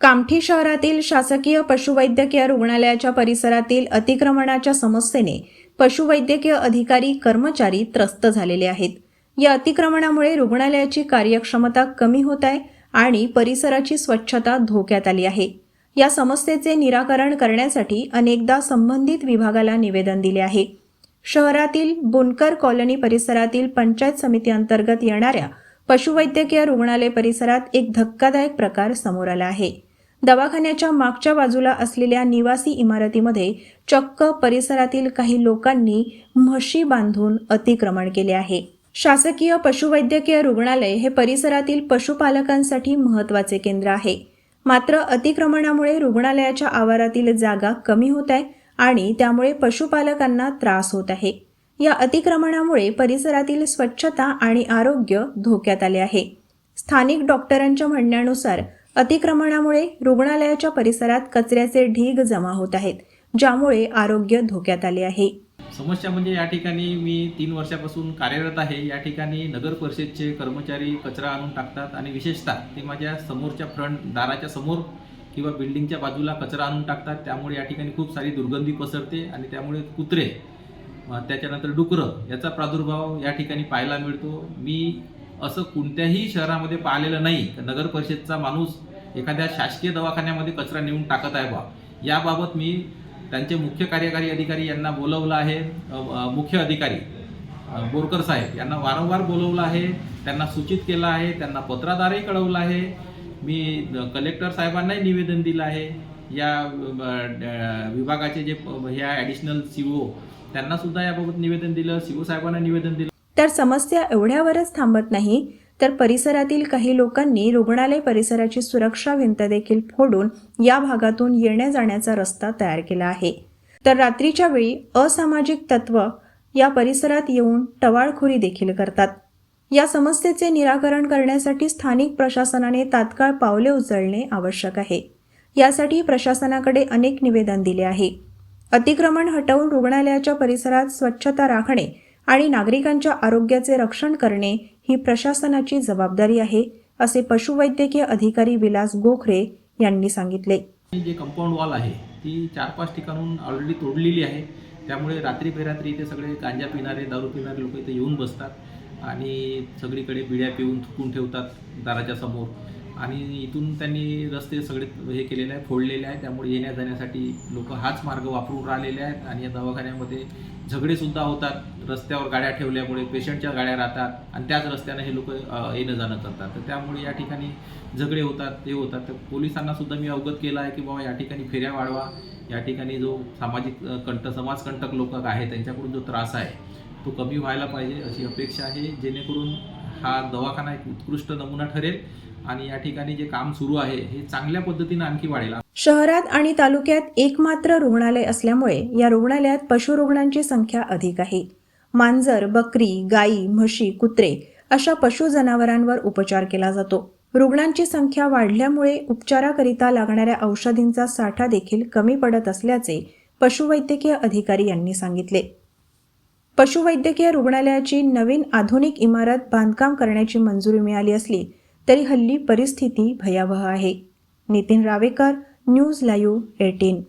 कामठी शहरातील शासकीय पशुवैद्यकीय रुग्णालयाच्या परिसरातील अतिक्रमणाच्या समस्येने पशुवैद्यकीय अधिकारी कर्मचारी त्रस्त झालेले आहेत. या अतिक्रमणामुळे रुग्णालयाची कार्यक्षमता कमी होत आहे आणि परिसराची स्वच्छता धोक्यात आली आहे. या समस्येचे निराकरण करण्यासाठी अनेकदा संबंधित विभागाला निवेदन दिले आहे. शहरातील बुनकर कॉलनी परिसरातील पंचायत समिती अंतर्गत येणाऱ्या पशुवैद्यकीय रुग्णालय परिसरात एक धक्कादायक प्रकार समोर आला आहे. दवाखान्याच्या मागच्या बाजूला असलेल्या निवासी इमारतीमध्ये चक्क परिसरातील काही लोकांनी म्हशी बांधून अतिक्रमण केले आहे. शासकीय पशुवैद्यकीय रुग्णालय हे परिसरातील पशुपालकांसाठी महत्त्वाचे केंद्र आहे. मात्र अतिक्रमणामुळे रुग्णालयाच्या आवारातील जागा कमी होत आहे आणि त्यामुळे पशुपालकांना त्रास होत आहे. या अतिक्रमणामुळे परिसरातील स्वच्छता आणि आरोग्य धोक्यात आले आहे. स्थानिक डॉक्टरांच्या म्हणण्यानुसार अतिक्रमणामुळे रुग्णालयाच्या परिसरात कचऱ्याचे ढीग जमा होत आहेत ज्यामुळे आरोग्य धोक्यात आले आहे. समस्या म्हणजे या ठिकाणी मी तीन वर्षापासून कार्यरत आहे. या ठिकाणी नगर परिषदचे कर्मचारी कचरा आणून टाकतात आणि विशेषतः ते माझ्या समोरच्या फ्रंट दाराच्या समोर किंवा बिल्डिंगच्या बाजूला कचरा आणून टाकतात. त्यामुळे या ठिकाणी खूप सारी दुर्गंधी पसरते आणि त्यामुळे कुत्रे त्याच्यानंतर डुकरं याचा प्रादुर्भाव या ठिकाणी पाहायला मिळतो. मी असं कोणत्याही शहरामध्ये पाहिलेलं नाही. नगर परिषदचा माणूस एखाद्या शासकीय दवाखान्यामध्ये कचरा नेऊन टाकत आहे बा. याबाबत मी त्यांचे मुख्य कार्यकारी अधिकारी यांना बोलवलं आहे. मुख्य अधिकारी बोरकर साहेब यांना वारंवार बोलवलं आहे. त्यांना सूचित केलं आहे. त्यांना पत्राद्वारे कळवलं आहे. मी कलेक्टर साहेबांनाही निवेदन दिलं आहे. या विभागाचे जे ह्या ॲडिशनल सी ओ त्यांना सुद्धा याबाबत निवेदन दिलं सी ओ साहेबांना निवेदन दिलं. तर समस्या एवढ्यावरच थांबत नाही तर परिसरातील काही लोकांनी रुग्णालय परिसराची सुरक्षा भिंत देखील फोडून या भागातून येण्या जाण्याचा रस्ता तयार केला आहे. तर रात्रीच्या वेळी असामाजिक तत्व या परिसरात येऊन टवाळखोरी देखील करतात. या समस्येचे निराकरण करण्यासाठी स्थानिक प्रशासनाने तात्काळ पावले उचलणे आवश्यक आहे. यासाठी प्रशासनाकडे अनेक निवेदन दिले आहे. अतिक्रमण हटवून रुग्णालयाच्या परिसरात स्वच्छता राखणे आणि नागरिकांच्या आरोग्याचे रक्षण करणे ही प्रशासनाची जबाबदारी आहे असे पशुवैद्यकीय अधिकारी विलास गोखरे यांनी सांगितले. जे कंपाऊंड वॉल आहे ती चार पाच ठिकाणून ऑलरेडी तोडलेली आहे. त्यामुळे रात्री बेरात्री इथे सगळे गांजा पिणारे दारू पिणारे लोक इथे येऊन बसतात आणि सगळीकडे बिड्या पिऊन थुकून ठेवतात दाराच्या समोर. आणि इथून त्यांनी रस्ते सगळे हे केलेले आहे फोडलेले आहे त्यामुळे येण्या जाण्यासाठी लोक हाच मार्ग वापरून राहिलेले आहेत. आणि या दवाखान्यामध्ये झगडेसुद्धा होतात. रस्त्यावर गाड्या ठेवल्यामुळे पेशंटच्या गाड्या राहतात आणि त्याच रस्त्यानं हे लोक येणं जाणं करतात. तर त्यामुळे या ठिकाणी झगडे होतात ते होतात. तर पोलिसांना सुद्धा मी अवगत केलं आहे की बाबा या ठिकाणी फेऱ्या वाढवा. या ठिकाणी जो सामाजिक कंट समाजकंटक लोक आहेत त्यांच्याकडून जो त्रास आहे तो कमी व्हायला पाहिजे अशी अपेक्षा आहे. जेणेकरून हा दवाखाना एक उत्कृष्ट नमुना ठरेल आणि या ठिकाणी जे काम सुरू आहे हे चांगल्या पद्धतीने आणखी वाढेल. शहरात आणि तालुक्यात एकमात्र रुग्णालय असल्यामुळे या रुग्णालयात पशुरुग्णांची संख्या अधिक आहे. मांजर बकरी गायी म्हशी कुत्रे अशा पशु जनावरांवर उपचार केला जातो. रुग्णांची संख्या वाढल्यामुळे उपचाराकरिता लागणाऱ्या औषधींचा साठा देखील कमी पडत असल्याचे पशुवैद्यकीय अधिकारी यांनी सांगितले. पशुवैद्यकीय रुग्णालयाची नवीन आधुनिक इमारत बांधकाम करण्याची मंजुरी मिळाली असली तरी हल्ली परिस्थिती भयावह आहे. Nitin Ravekar news live eighteen.